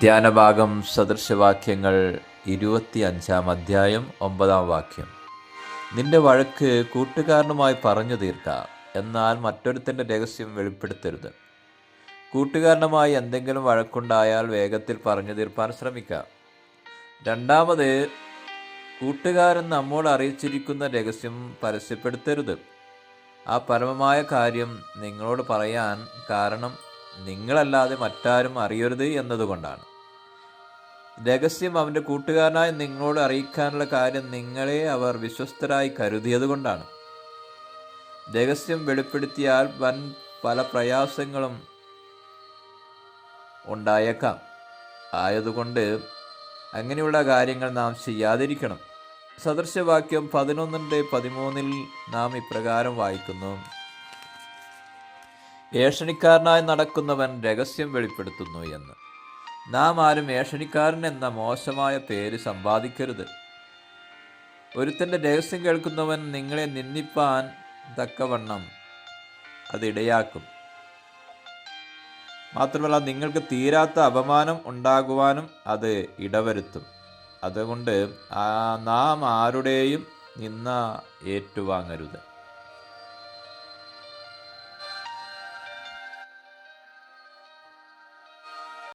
ധ്യാനഭാഗം സദൃശവാക്യങ്ങൾ ഇരുപത്തി അഞ്ചാം അധ്യായം ഒമ്പതാം വാക്യം. നിന്റെ വഴക്ക് കൂട്ടുകാരനുമായി പറഞ്ഞു തീർക്കാം എന്നാൽ മറ്റൊരുത്തന്റെ രഹസ്യം വെളിപ്പെടുത്തരുത്. കൂട്ടുകാരനുമായി എന്തെങ്കിലും വഴക്കുണ്ടായാൽ വേഗത്തിൽ പറഞ്ഞു തീർപ്പാൻ ശ്രമിക്കാം. രണ്ടാമത് കൂട്ടുകാരൻ നമ്മോട് അറിയിച്ചിരിക്കുന്ന രഹസ്യം പരസ്യപ്പെടുത്തരുത്. ആ പരമമായ കാര്യം നിങ്ങളോട് പറയാൻ കാരണം നിങ്ങളല്ലാതെ മറ്റാരും അറിയരുത് എന്നതുകൊണ്ടാണ്. രഹസ്യം അവന്റെ കൂട്ടുകാരനായി നിങ്ങളോട് അറിയിക്കാനുള്ള കാര്യം നിങ്ങളെ അവർ വിശ്വസ്തരായി കരുതിയതുകൊണ്ടാണ്. രഹസ്യം വെളിപ്പെടുത്തിയാൽ വൻ പല പ്രയാസങ്ങളും ഉണ്ടായേക്കാം. ആയതുകൊണ്ട് അങ്ങനെയുള്ള കാര്യങ്ങൾ നാം ചെയ്യാതിരിക്കണം. സദൃശവാക്യം പതിനൊന്നിന്റെ പതിമൂന്നിൽ നാം ഇപ്രകാരം വായിക്കുന്നു. ഏഷണിക്കാരനായി നടക്കുന്നവൻ രഹസ്യം വെളിപ്പെടുത്തുന്നു എന്ന്. നാം ആരും ഏഷണിക്കാരൻ എന്ന മോശമായ പേര് സമ്പാദിക്കരുത്. ഒരുത്തന്റെ രഹസ്യം കേൾക്കുന്നവൻ നിങ്ങളെ നിന്ദിപ്പാൻ തക്കവണ്ണം അതിടയാക്കും മാത്രമല്ല നിങ്ങൾക്ക് തീരാത്ത അപമാനം ഉണ്ടാകുവാനും അത് ഇടവരുത്തും. അതുകൊണ്ട് നാം ആരുടെയും നിന്ന ഏറ്റുവാങ്ങരുത്.